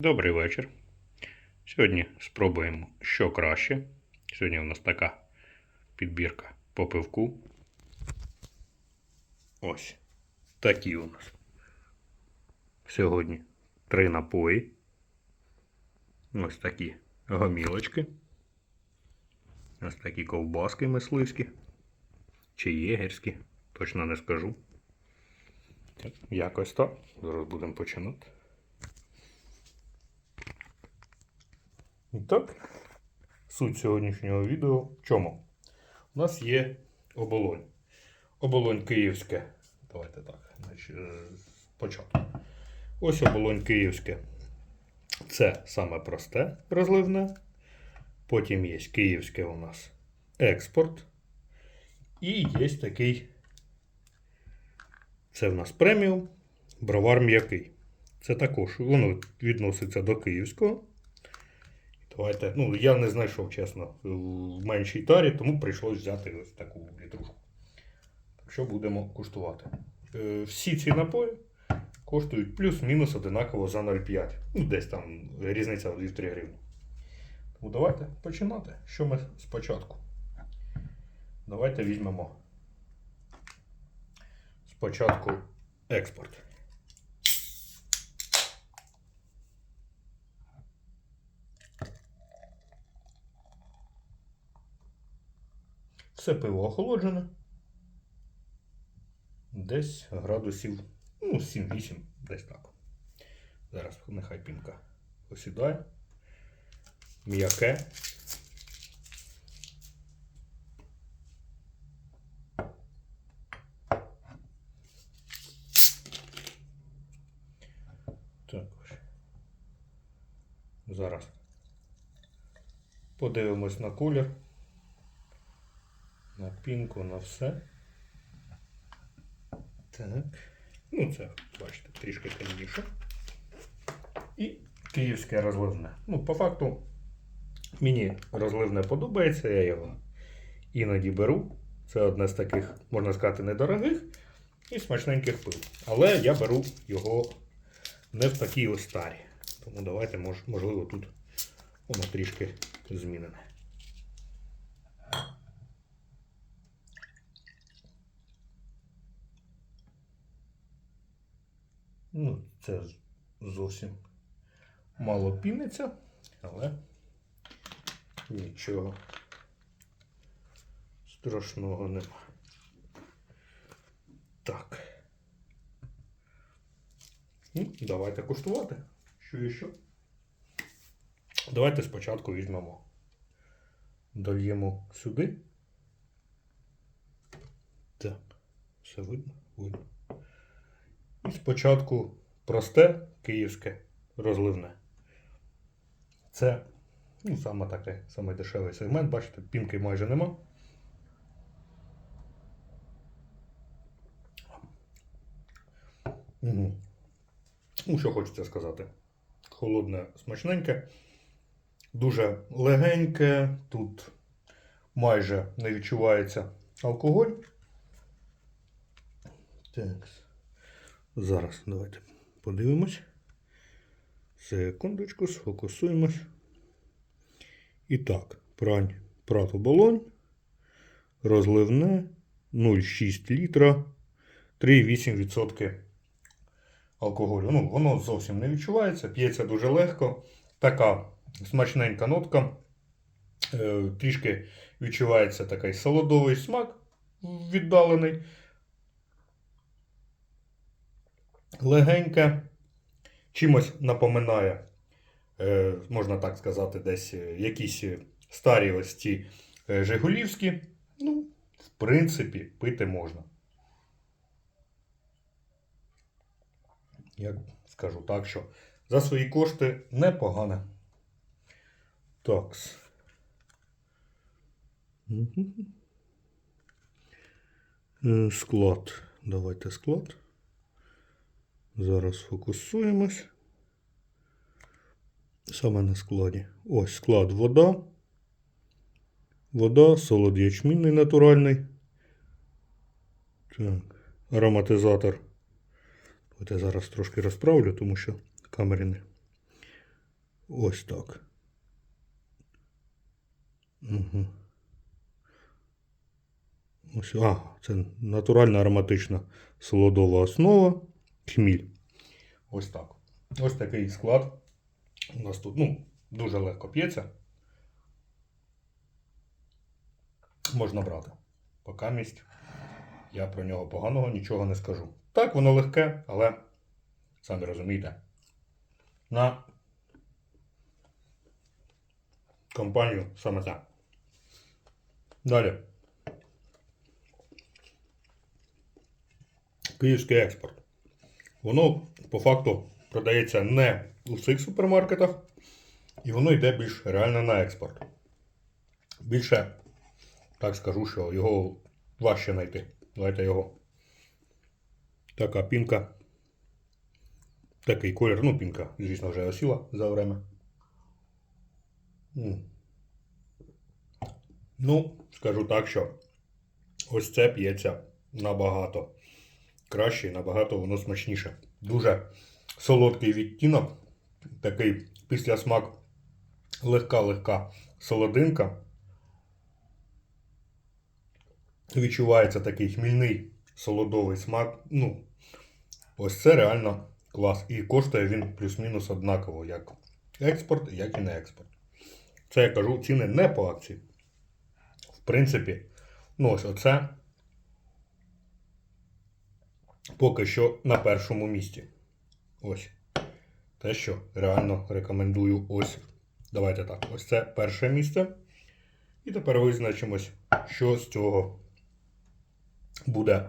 Добрий вечір. Сьогодні спробуємо, що краще. Сьогодні у нас така підбірка по пивку. Ось такі у нас. Сьогодні три напої. Ось такі гомілочки. Ось такі ковбаски мисливські. Чи єгерські, точно не скажу. Якось так. Зараз будемо починати. І так, суть сьогоднішнього відео в чому? У нас є оболонь. Оболонь київське. Давайте так, е, спочатку. Ось оболонь київське. Це саме просте розливне. Потім є київське у нас експорт. І є такий. Це в нас преміум, бровар м'який. Це також воно відноситься до київського. Давайте, ну, я не знайшов, чесно, в меншій тарі, тому прийшлось взяти ось таку літрушку. Так що будемо куштувати. Е, всі ці напої коштують плюс-мінус одинаково за 0,5. Ну, десь там різниця в 2-3 гривні. Тому давайте починати. Що ми спочатку? Давайте візьмемо спочатку експорт. Все пиво охолоджене. Десь градусів, ну, 7-8, десь так. Зараз нехай пінка осідає. М'яке. Також. Зараз подивимось на колір на пінку, на все. Так. Ну, це, бачите, трішки темніше. І київське розливне. Ну, по факту, мені розливне подобається, я його іноді беру. Це одне з таких, можна сказати, недорогих і смачненьких пив. Але я беру його не в такій ось тарі. Тому давайте, можливо, тут воно трішки змінене. Ну, це зовсім мало піниться, але нічого страшного нема. Так. Ну, давайте куштувати. Що і що. Давайте спочатку візьмемо. Дольємо сюди. Так. Все видно? Видно. Спочатку просте київське розливне. Це ну, саме таке, саме дешевий сегмент. Бачите, пінки майже нема. Угу. Ну, що хочеться сказати. Холодне, смачненьке, дуже легеньке, тут майже не відчувається алкоголь. Так. Зараз давайте подивимось. Секундочку, сфокусуємось. І так, прань прат оболонь, розливне 0,6 літра, 3,8% алкоголю. Ну, воно зовсім не відчувається, п'ється дуже легко. Така смачненька нотка. Е, трішки відчувається такий солодовий смак віддалений. Легеньке, чимось напоминає, е, можна так сказати, десь е, якісь е, старі ось ці Жигулівські. Ну, в принципі, пити можна. Я скажу так, що за свої кошти непогане. Такс. Склад. Давайте склад. Зараз фокусуємось. Саме на складі. Ось склад вода. Вода, солод ячмінний натуральний. Так. Ароматизатор. От я зараз трошки розправлю, тому що камері не Ось так. Угу. Ось, а, це натуральна ароматична солодова основа. Хміль. Ось так. Ось такий склад. У нас тут ну, дуже легко п'ється. Можна брати. Поки місць. Я про нього поганого нічого не скажу. Так, воно легке, але самі розумієте. На компанію саме так. Далі. Київський експорт. Воно по факту продається не у всіх супермаркетах, і воно йде більш реально на експорт. Більше, так скажу, що його важче знайти. Давайте його. Така пінка. Такий колір, ну, пінка, звісно, вже осіла за время. Ну, скажу так, що ось це п'ється набагато краще, і набагато воно смачніше. Дуже солодкий відтінок, такий післясмак, легка-легка солодинка. Відчувається такий хмільний солодовий смак. Ну, ось це реально клас. І коштує він плюс-мінус однаково, як експорт, як і не експорт. Це я кажу, ціни не по акції. В принципі, ну ось оце поки що на першому місці. Ось. Те, що реально рекомендую ось. Давайте так. Ось це перше місце. І тепер визначимось, що з цього буде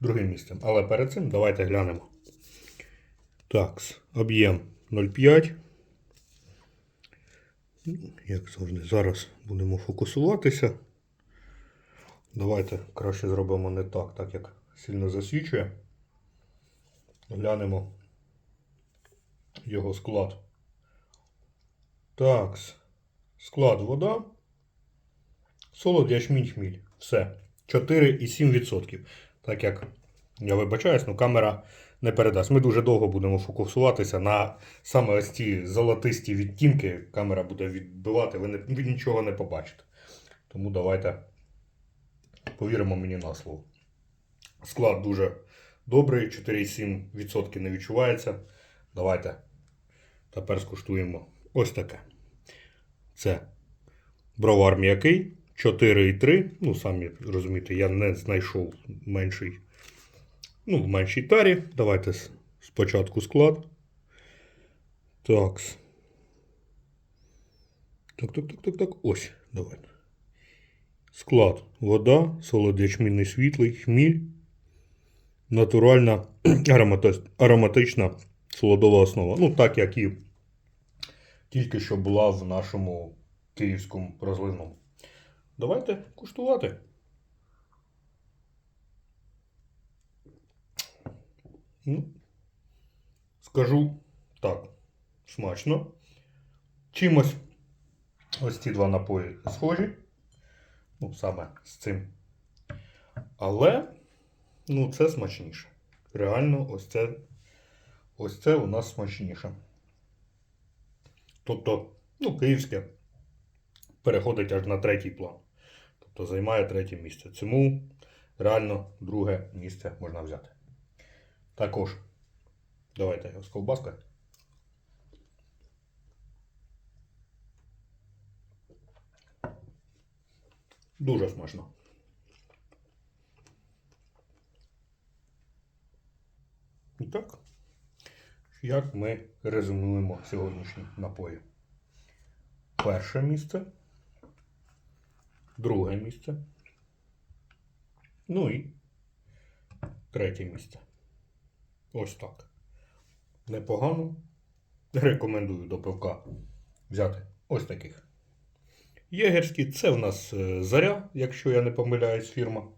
другим місцем. Але перед цим давайте глянемо. Так, об'єм 0,5. Як завжди, зараз будемо фокусуватися. Давайте краще зробимо не так, так як сильно засвічує. Глянемо його склад. Так, склад вода. Солод ячмінь хміль. Все. 4,7%. Так як я вибачаюсь, ну камера не передасть. Ми дуже довго будемо фокусуватися на саме ось ці золотисті відтінки. Камера буде відбивати, ви, не, ви нічого не побачите. Тому давайте повіримо мені на слово. Склад дуже добрий, 4,7% не відчувається. Давайте тепер скуштуємо ось таке. Це бровар м'який, 4,3. Ну, самі розумієте, я не знайшов менший. Ну, в меншій тарі. Давайте спочатку склад. Так. Так, так, так, так, так. Ось, давайте. Склад. Вода, солодячмінний світлий, хміль, натуральна ароматична солодова основа. Ну, так як і тільки що була в нашому київському розливному. Давайте куштувати. Ну, скажу так, смачно. Чимось ось ці два напої схожі. Ну, саме з цим. Але, ну, це смачніше. Реально, ось це, ось це у нас смачніше. Тобто, ну, київське переходить аж на третій план. Тобто займає третє місце. Цьому реально друге місце можна взяти. Також, давайте його з ковбаскою. Дуже смачно. І так, як ми резюмуємо сьогоднішні напої? Перше місце, друге місце, ну і третє місце. Ось так. Непогано. Рекомендую до пивка взяти ось таких. Єгерський це в нас е, заря, якщо я не помиляюсь, фірма.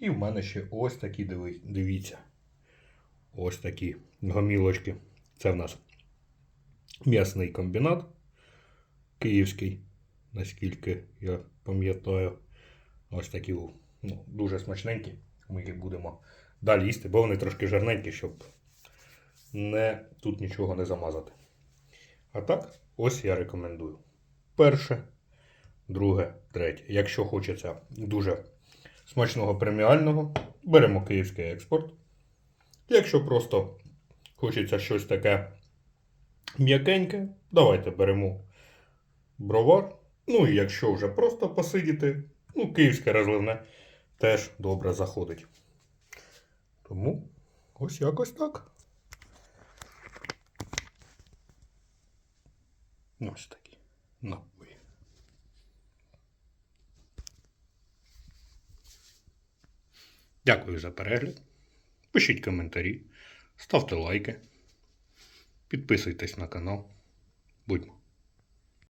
І в мене ще ось такі, дивіться. Ось такі гомілочки. Це в нас м'ясний комбінат київський, наскільки я пам'ятаю. Ось такі ну, дуже смачненькі. Ми їх будемо далі їсти, бо вони трошки жарненькі, щоб не, тут нічого не замазати. А так, ось я рекомендую. Перше, друге, третє. Якщо хочеться дуже смачного преміального, беремо київський експорт. Якщо просто хочеться щось таке м'якеньке, давайте беремо бровар. Ну і якщо вже просто посидіти, ну, київське розливне теж добре заходить. Тому ось якось так. Ось такі напої. Дякую за перегляд. Пишіть коментарі, ставте лайки, підписуйтесь на канал. Будьмо!